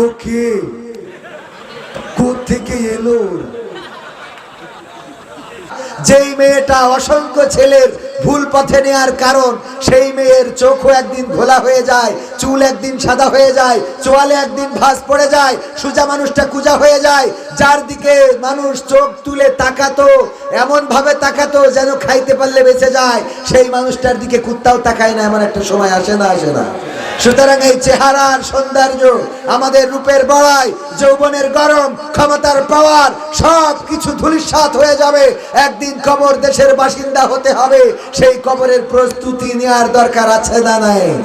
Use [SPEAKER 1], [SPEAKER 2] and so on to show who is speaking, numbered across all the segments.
[SPEAKER 1] ওকে থেকে এলো? যেই মেয়েটা অসংখ্য ছেলের ভুল পথে নেয়ার কারণ, সেই মেয়ের চোখও একদিন ঘোলা হয়ে যায়, চুল একদিন সাদা হয়ে যায়, চোয়ালে একদিন ভাঁজ পড়ে যায়, সুজা মানুষটা কুজা হয়ে যায়, যার দিকে মানুষ চোখ তুলে তাকাতো এমন ভাবে তাকাতো যেন খাইতে পারলে বেঁচে যায়, সেই মানুষটার দিকে কুত্তাও তাকায় না, এমন একটা সময় আসে না আসে না। সুতরাং এই চেহারার সৌন্দর্য আমাদের রূপের বড়াই, যৌবনের গরম, ক্ষমতার পাওয়ার সব কিছু ধুলিসাত হয়ে যাবে। একদিন কবর দেশের বাসিন্দা হতে হবে। সেই কবরের প্রস্তুতি নেওয়ার দরকার আছে না নাই?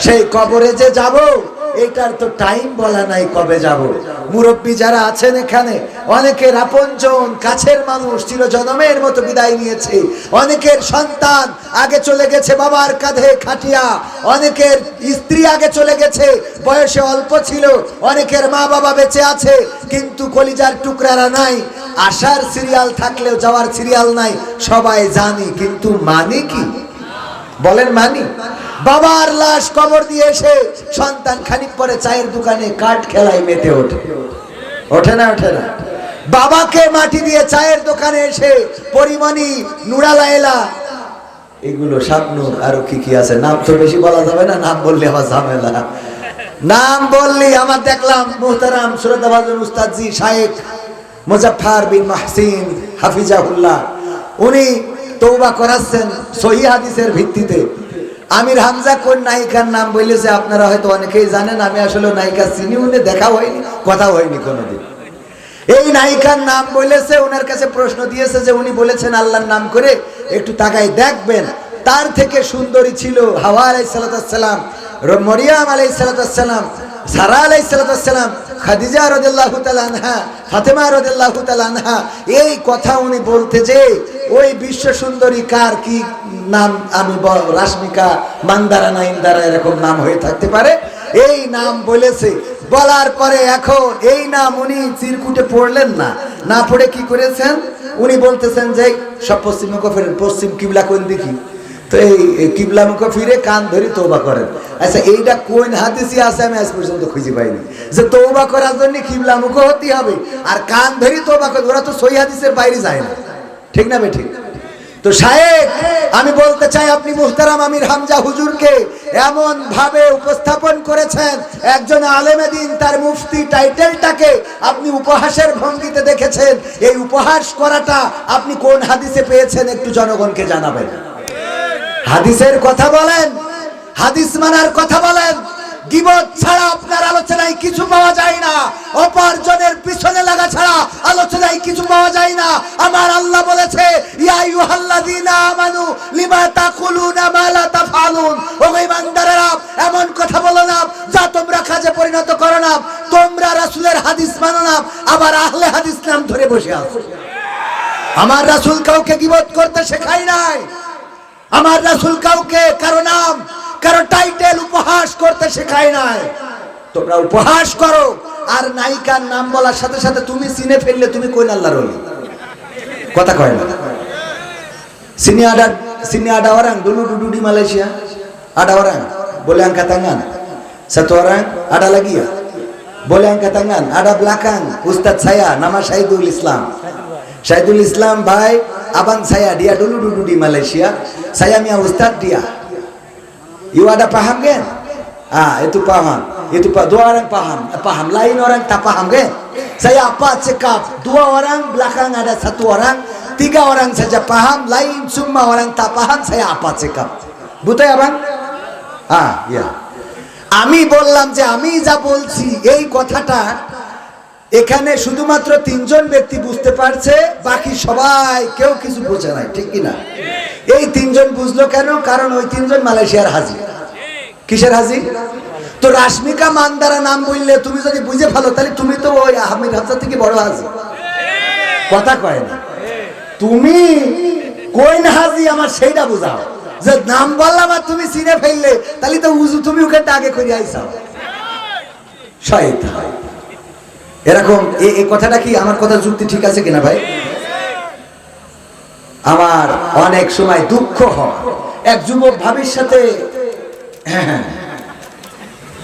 [SPEAKER 1] সেই কবরে যে যাব এটার তো টাইম বলা নাই কবে যাব। মুরব্বী যারা আছেন এখানে, অনেকের আপনজন, কাছের মানুষ, চিরজনমের মতো বিদায় নিয়েছে। অনেকের সন্তান আগে চলে গেছে বাবার কাঁধে খাটিয়া। অনেকের স্ত্রী আগে চলে গেছে, বয়সে অল্প ছিল। অনেকের মা বাবা বেঁচে আছে, কিন্তু কলিজার টুকরারা নাই। আসার সিরিয়াল থাকলেও যাওয়ার সিরিয়াল নাই, সবাই জানি, কিন্তু মানে কি? বলেন মানি। বাবার লাশ কবর দিয়ে এসে সন্তান খানিক পরে চায়ের দোকানে কাঠ খেলায় মেতে ওঠে। ওঠে না ওঠে না? বাবাকে মাটি দিয়ে চায়ের দোকানে এসে পরিমণি নুরালাইলা এগুলো স্বপ্ন আরও কি কি আছে? নাম তো বেশি বলা যাবে না, নাম বললে আমার ঝামেলা। নাম বললি আমার দেখলাম মোহতারাম সুরতাবাজন উস্তাদজি শায়েক মুজাফফর বিন মাহসিন হাফিজাহুল্লাহ। উনি তৌবা করাচ্ছেন সহি হাদিসের ভিত্তিতে। আমির হামজা কোন নায়িকার নাম বলেছে আপনারা হয়তো অনেকেই জানেন, আমি আসলে নায়িকা চিনি, উনি দেখা হয়নি, কথা হয়নি কোনোদিন। এই নায়িকার নাম বলেছে, ওনার কাছে প্রশ্ন দিয়েছে যে উনি বলেছেন আল্লাহর নাম করে একটু তাকাই দেখবেন। তার থেকে সুন্দরী ছিল হাওয়া আলাই সালাতাম মরিয়াম আলাই সালাতাম সারা আলাই সালাতাম খাদিজা রদুল্লাহ আনহা, ফাতেমা রদুল্লাহ আনহা, এই কথা উনি বলতে যে, ওই বিশ্ব সুন্দরী কার কি নাম আমি রাশ্মিকা মান্দারা না ইন্দারা এরকম নাম হয়ে থাকতে পারে। এই নাম বলেছে। বলার পরে এখন এই নাম উনি চিরকুটে পড়লেন না। না পড়ে কি করেছেন? উনি বলতেছেন যে, সব পশ্চিম মুখ পশ্চিম কিবলা কোন দেখি তো এই কিবলা মুখ ফিরে কান ধরি তৌবা করেন। আচ্ছা এইটা কোন হাদিসি আছে আমি আজ পর্যন্ত খুঁজে পাইনি। যে তৌবা করার জন্য কিবলা মুখ হতে হবে আর কান ধরি তৌবা করে ওরা তো সই হাদিসের বাইরে যায় না। ঠিক না বে ঠিক? তো সাহেব, আমি বলতে চাই আপনি মুহতারাম আমির হামজা হুজুরকে এমন ভাবে উপস্থাপন করেছেন, একজন আলেমে দিন তার মুফতি টাইটেলটাকে আপনি উপহাসের ভঙ্গিতে দেখেছেন। এই উপহাস করাটা আপনি কোন হাদিসে পেয়েছেন একটু জনগণকে জানাবেন। হাদিসের কথা বলেন, হাদিস মানার কথা বলেন গিবত ছাড়া আপনার আলোচনায় কিছু পাওয়া যায় না। অপার্জনের পিছনে লাগা ছাড়া আলোচনায় কিছু পাওয়া যায় না। আমার আল্লাহ বলেছে, ইয়া আইয়ুহাল্লাযীনা আমানু, লিমা তাকুলুনা মা লা তাফআলুন? ও ইমানদারেরা, এমন কথা বলো না, যা তোমরা কাজে পরিণত করো না, তোমরা রাসূলের হাদিস মানো না, আবার আহলে হাদিস নাম ধরে বসে আছো। আমার রাসূল কাউকে গিবত করতে শেখায় নাই। আমার রাসূল কাউকে কারও নাম কারও টাইটেল উপহাস করতে শেখায় নাই। তোমরা উপহাস করো। আর নায়িকার নাম বলার সাথে সাথে তুমি সিনে ফেললে তুমি কই নাল্লা রোল কথা কয় না। সিনে আডা সিনে আডা ওরাং, দুলু ডুডুডি মালয়েশিয়া? আডা ওরাং, বলে আঙ্কা তাঙ্গান। সাথে আডা লাগিয়া। বলে আঙ্কা আডা ব্লাকাং উস্তাদ ছায়া, নামা শাহিদুল ইসলাম। শাহিদুল ইসলাম ভাই আবান ছায়া, ডিয়া ডুলু ডুডুডি মালয়েশিয়া। ছায়া মিয়া, উস্তাদ ডিয়া। You ada paham kan? Ah, itu paham. Itu pak dua orang paham. Eh, Paham. Lain orang tak paham kan? Saya apa cakap? Dua orang belakang ada satu orang, tiga orang saja paham, lain semua orang tak paham. Saya apa cakap? Buta ya bang? Ah, ya. আমি বললাম যে আমি যা বলছি এই কথাটা এখানে শুধুমাত্র তিনজন ব্যক্তি বুঝতে পারছে, বাকি সবাই কেউ কিছু বোঝে নাই, ঠিক কিনা এই তিনজন বুঝলো কেন? কারণ ওই তিনজন মালয়েশিয়ার হাজি। কিসের হাজি? তো রাশ্মিকা মান্দারা নাম বললে তুমি যদি বুঝে ফেলো, তাহলে তুমি তো ওই আহমেদ হাফসা থেকে বড় হাজি। কথা কয় না। তুমি কোন হাজি আমার সেইটা বুঝাও। যে নাম বললাম আর তুমি চিনে ফেললে, তাহলে তো উজু তুমি ওকে আগে করে আইসাও। শয়তান। এরকম এই কথাটা কি আমার কথা যুক্তি ঠিক আছে কিনা ভাই? আমার অনেক সময় দুঃখ হয়। এক যুবক ভাবির সাথে হ্যাঁ, হ্যাঁ,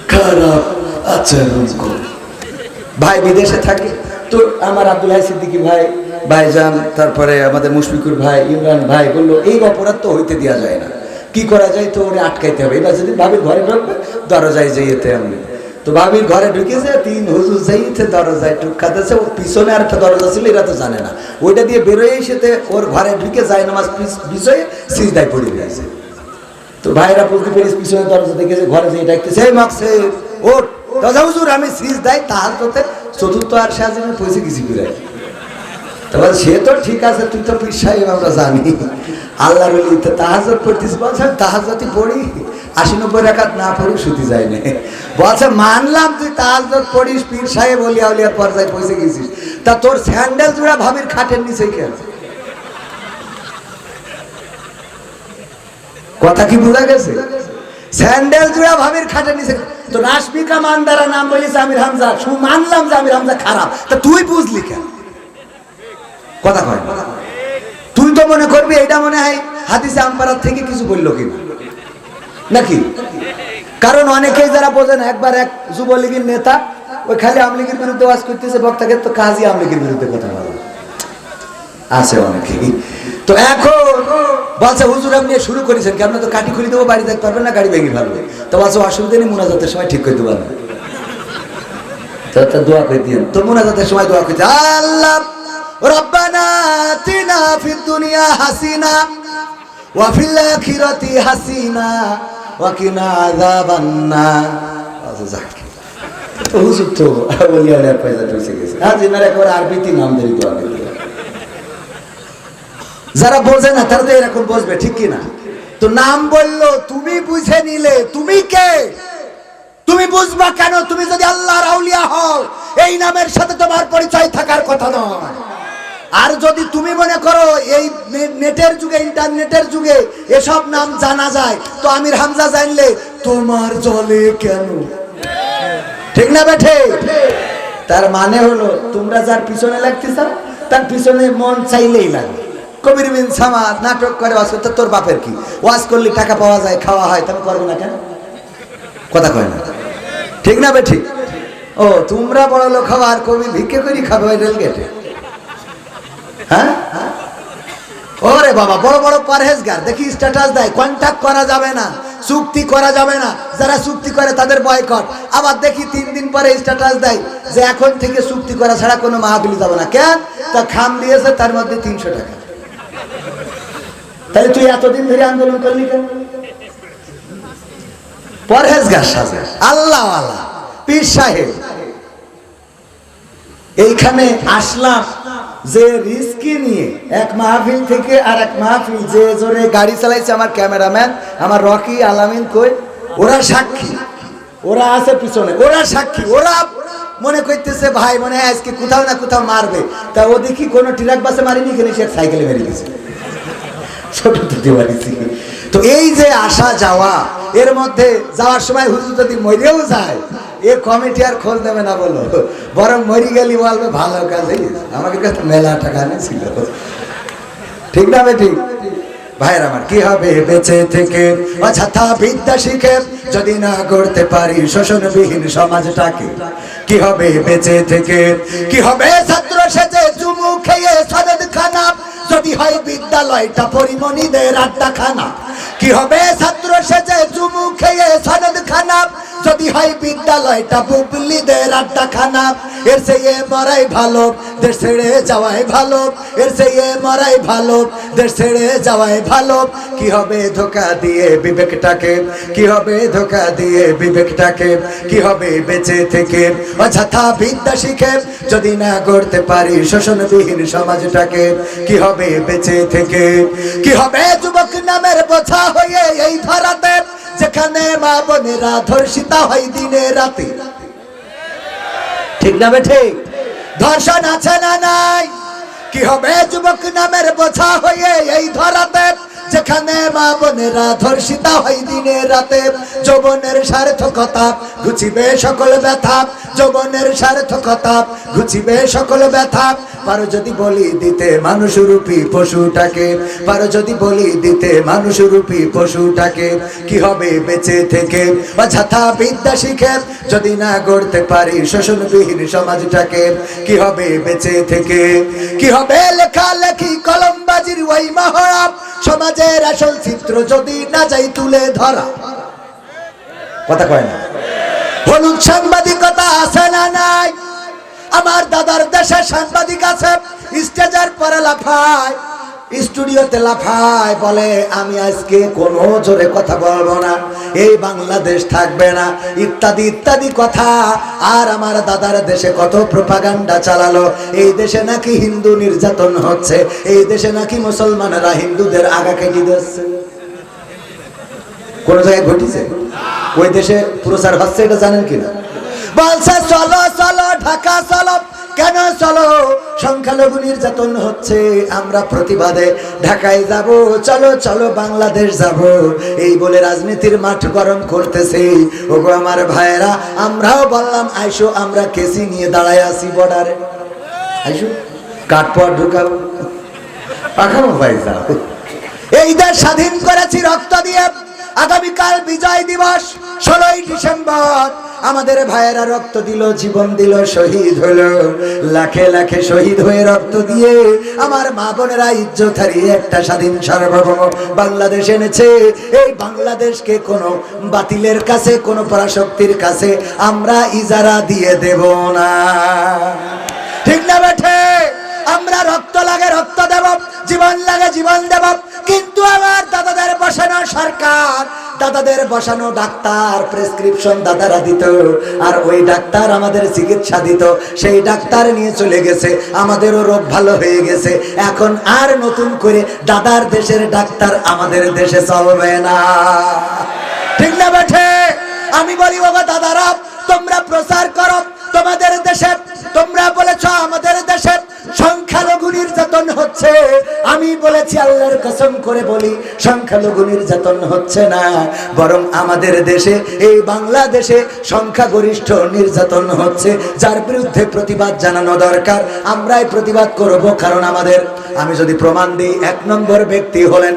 [SPEAKER 1] খারাপ আচরণ ভাই বিদেশে থাকে। তো আমার আব্দুল্লাহ সিদ্দিকি ভাই ভাইজান তারপরে আমাদের মুশফিকুর ভাই ইমরান ভাই বলল এই অপরাধ তো হইতে দেওয়া যায় না। কি করা যায় তো ওরে আটকাইতে হবে। এবার যদি ভাবির ঘরে ঢুকবে দরজায় যাইতে আমি তো ভাবির ঘরে ঢুকেছে, তিন হুজুর যাইতে দরজায় টুকা দিয়েছে ওর পিছনে আর একটা দরজা ছিল, এরা তো জানে না। ওইটা দিয়ে বেরোয় সেতে ওর ঘরে ঢুকে যায় নামাজ বিষয়ে সিজদায় পড়ে গেছে। তো ভাইরা বলতে পেরেছ পিছনে দরজা দেখেছে, ঘরে যেয়ে ডাকতেছে, এই মাকসে ওঠ। দাদা হুজুর, আমি সিজ দেয় তাহার তোতে চতুর্থ আর সাজিনে পয়সা কিছু করে তবে সে তো ঠিক আছে, তুই তো পীর আমরা জানি। আল্লাহ তো তাহাজত পড়তিস বলছে তাহাজতই পড়ি। আশি নব্বই রাখাত না পড়ি শুতি যায় না। বলছে, মানলাম তুই তাহাজত পড়িস, পীর সাহেব অলিয়া উলিয়ার পর্যায়ে পৌঁছে গেছিস। তা তোর স্যান্ডেল জোড়া ভাবির খাটের নিচে কেন? কথা কি বোঝা গেছে? স্যান্ডেল জোড়া ভাবির খাটে নিচে তো রাশমিকা মানদারা নাম বলিস আমির হামজা, শু মানলাম যে আমির হামজা খারাপ। তা তুই বুঝলি কেন? কথা কয় তুই তো মনে করবি এটা মনে হয় হাদিসে আমপাড়ার থেকে কিছু বলল কিনা? নাকি? কারণ অনেকেই যারা বোঝে না একবার এক যুবলীগের নেতা, ওই খালি আমলিগের বিরুদ্ধে ওয়াজ করতেছে, বক্তাকে তো কাজই আমলিগের বিরুদ্ধে কথা বলা। আছে অনেকেই। তো এখন বলছে, হুজুর, আপনি শুরু করেছেন কি? আপনি তো কাটি খুলি দেবো, বাড়ি দেখতে পারবেন না, গাড়ি ভেঙে ফেলবে। তো বলছে, অসুবিধা নেই, মোনাজাতের সময় ঠিক করে দেবো না তো দোয়া করে দিন তো মোনাজাতের সময় দোয়া করছে আল্লাহ, রব্বানা আতিনা ফিদ দুনিয়া হাসিনা ওয়া ফিল আখিরাতি হাসিনা ওয়া কিনা আযাবান নার যাক তো হুজুর তো বলি আলে পয়সা পয়সা গেছে। আজ এনার একবার আরবিতে নাম দেরি দোয়া করে যারা বোঝে না, তারা তো এরকম বসবে ঠিক কিনা তো নাম বলল, তুমি বুঝে নিলে, তুমি কে? তুমি বুঝবা কেন? তুমি যদি আল্লাহর আউলিয়া হও, এই নামের সাথে তোমার পরিচয় থাকার কথা নয়। আর যদি তুমি মনে করো এই নেটের যুগে, ইন্টারনেটের যুগে এসব নাম জানা যায়, তো আমির হামজা জানলে, তোমার জলে কেন? ঠিক না বেঠে? তার মানে হলো, তোমরা যার পিছনে লাগতে চাও তার পিছনে মন চাইলেই লাগে। কবির বিন সামাদ নাটক করে, ওয়াজ করতে তোর বাপের কি? ওয়াজ করলে টাকা পাওয়া যায়, খাওয়া হয় তুমি করবে না কেন? কথা কয় না। ঠিক না বেঠিক ও, তোমরা বড় লোক খাওয়া আর কবি ভিক্ষে করি খাবে ওই রেল গেটে হ্যাঁ? ওরে বাবা, বড় বড় পরহেজগার। দেখি স্ট্যাটাস দেয়। কন্ট্যাক্ট করা যাবে না, চুক্তি করা যাবে না। যারা চুক্তি করে তাদের বয়কট আবার দেখি তিন দিন পরে স্ট্যাটাস দেয় যে এখন থেকে চুক্তি করা ছাড়া কোনো মাহফিলি যাবে না। কেন? তা খাম দিয়েছে, তার মধ্যে তিনশো টাকা। তাহলে তুই এতদিন ধরে আন্দোলন করলি কেন? পরহেজগার সাজে। আল্লাহ আল্লাহ পীর সাহেব। এইখানে আসলাম। যে রিস্কি নিয়ে এক মাহফিল থেকে আর এক মাহফিল, যে জোরে গাড়ি চালাইছে আমার ক্যামেরাম্যান, আমার রকি আলামিন কই, ওরা সাক্ষী, ওরা আছে পিছনে, ওরা সাক্ষী, ওরা মনে করতেছে, ভাই, মনে হয় আজকে কোথাও না কোথাও মারবে। তা ও দেখি কোনো ট্রাক বাসে মারিনি কেন সে সাইকেলে মেরে গেছে। ছোট দিতে পারিছি তো এই যে আসা যাওয়া, এর মধ্যে যাওয়ার সময় হুজুর যদি মরেও যায় এ কমিটি আর খোঁজ নেবে না বলো। বরং মরি গেলি বলবে, ভালো কাজ আমাকে কাছে মেলা টাকা ছিল ঠিক না ঠিক? ভাইয়ের আমার, কি হবে বেঁচে থেকে? অযথা বিদ্যা শিখে যদি না করতে পারি শোষণবিহীন সমাজটাকে, কি হবে বেঁচে থেকে? কি হবে? ছাত্র সেজে চুমু খেয়ে সদদ খানা। যদি হয় বিদ্যালয়টা পরিমণিদের আড্ডা খানা কি হবে? ছাত্র সেজে চুমু খেয়ে সনদ খানা। যদি হয় বিদ্যালয়টা বুবলিদের আড্ডা খানা এর সেই মরাই ভালো, দেশ ছেড়ে যাওয়াই ভালো, এর সেই মরাই ভালো, দেশ ছেড়ে যাওয়াই ভালো। কি হবে ধোকা দিয়ে বিবেকটাকে? কি হবে ধোকা দিয়ে বিবেকটাকে? কি হবে বেঁচে থেকে? অযথা বিদ্যা শিখে যদি না করতে পারি শোষণবিহীন সমাজটাকে, কি হবে বেঁচে থেকে? কি হবে যুবক নামের বোঝা হয়ে এই ধরাতে? যেখানে মা বোনেরা ধর্ষিতা হয় দিনে রাতে। ঠিক না ঠিক ধর্ষণ আছে না নাই? কি হবে যুবক নামের বোঝা হয়ে এই ধরাতে? যেখানে মা বোনেরা ধর্ষিতা হয় দিনে রাতে। যৌবনের সার্থকতা ঘুচিবে সকল ব্যথা। যৌবনের সার্থকতা ঘুচিবে সকল ব্যথা। পারো যদি বলি দিতে মানুষ রূপী পশুটাকে, পারো যদি বলি দিতে মানুষ রূপী পশুটাকে, কি হবে বেঁচে থেকে? অযথা বিদ্যা শিখে যদি না গড়তে পারি শোষণবিহীন সমাজটাকে, কি হবে বেঁচে থেকে? কি হবে লেখালেখি, কলমবাজির ওই মহড়া? সমাজের আসল চিত্র যদি না যাই তুলে ধরা। কথা কয় না? হলুদ সাংবাদিকতা আছে না নাই? আমার দাদার দেশে সাংবাদিক আছে, স্টেজের পরে লাফায়, স্টুডিওতে লাফায় বলে, আমি আজকে কোনো জোরে কথা বলব না, এই বাংলাদেশ থাকবে না। ইত্যাদি ইত্যাদি কথা। আর আমার দাদার দেশে কত প্রপাগান্ডা চালালো। এই দেশে নাকি হিন্দু নির্যাতন হচ্ছে, এই দেশে নাকি মুসলমানেরা হিন্দুদের আগা কেটে দিচ্ছে। কোন জায়গায় ঘটিছে? ওই দেশে প্রচার হচ্ছে, এটা জানেন কিনা? বলছে, চলো চলো, ঢাকা চলো। কেন চলো? সংখ্যালঘু নির্যাতন হচ্ছে, আমরা প্রতিবাদে ঢাকায় যাব। চলো চলো, বাংলাদেশ যাব। এই বলে রাজনীতির মাঠ গরম করতেছে। ওগো আমার ভাইয়েরা, আমরাও বললাম, আইসো, আমরা কেসি নিয়ে দাঁড়ায় আছি বর্ডারে। আইসো কাঠপট ঢুকাবো পাখানো ভাই যাও এই দেশ স্বাধীন করেছি রক্ত দিয়ে। আগামীকাল বিজয় দিবস, ষোলোই ডিসেম্বর। আমাদের ভাইয়েরা রক্ত দিল, জীবন দিল, শহীদ হলো। লাখে লাখে শহীদ হয়ে রক্ত দিয়ে আমার মা বোনেরা ইজ্জত হারিয়ে একটা স্বাধীন সার্বভৌম বাংলাদেশ এনেছে। এই বাংলাদেশকে কোনো বাতিলের কাছে, কোনো পরাশক্তির কাছে আমরা ইজারা দিয়ে দেব না। ঠিক না বেঠে? আমরা রক্ত লাগে রক্ত দেব, জীবন লাগে জীবন দেব। কিন্তু আমার দাদাদের বসানো সরকার দাদাদের বসানো ডাক্তার প্রেসক্রিপশন দাদারা দিত, আর ওই ডাক্তার আমাদের চিকিৎসা দিত। সেই ডাক্তার নিয়ে চলে গেছে, আমাদেরও রোগ ভালো হয়ে গেছে। এখন আর নতুন করে দাদার দেশের ডাক্তার আমাদের দেশে চলবে না। ঠিক না বেঠে? আমি বলি, বাবা, দাদারা হচ্ছে? আমি বলেছি, আল্লাহর কসম করে বলি, সংখ্যালঘু নির্যাতন হচ্ছে না। বরং আমাদের দেশে, এই বাংলাদেশে সংখ্যাগরিষ্ঠ নির্যাতন হচ্ছে। যার বিরুদ্ধে প্রতিবাদ জানানো দরকার। আমরাই প্রতিবাদ করব, কারণ আমাদের, আমি যদি প্রমাণ দিই, এক নম্বর ব্যক্তি হলেন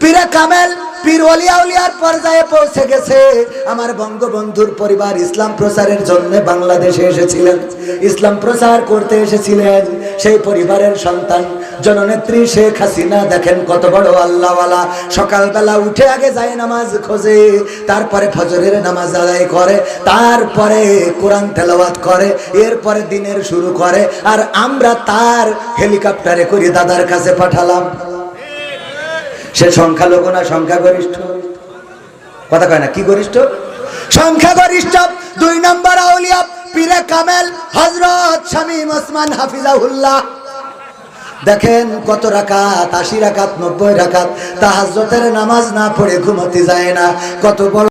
[SPEAKER 1] পীরা কামেল, পীর ওলিয়া উলিয়ার পর্যায়ে পৌঁছে গেছে। আমার বঙ্গবন্ধুর পরিবার ইসলাম প্রচারের জন্য বাংলাদেশে এসেছিলেন। ইসলাম প্রচার করতে এসেছিলেন। সেই পরিবারের সন্তান, জননেত্রী শেখ হাসিনা, দেখেন কত বড় আল্লাহওয়ালা। সকালবেলা উঠে আগে যায় নামাজ খোঁজে, তারপরে ফজরের নামাজ আদায় করে, তারপরে কোরআন তেলাওয়াত করে, এরপরে দিনের শুরু করে। আর আমরা তার হেলিকপ্টারে করে দাদার কাছে পাঠালাম। সে সংখ্যালঘু না সংখ্যাগরিষ্ঠ? কথা কয় না, কি গরিষ্ঠ? সংখ্যাগরিষ্ঠ, দুই নম্বর আউলিয়া, পীরে কামেল হজরত শামীম ওসমান হাফিজাহুল্লাহ। দেখেন কত রাকাত, আশি রাকাত, নব্বই রাকাত হাজরতের নামাজ না পড়ে ঘুমোতে যায় না, কত বড়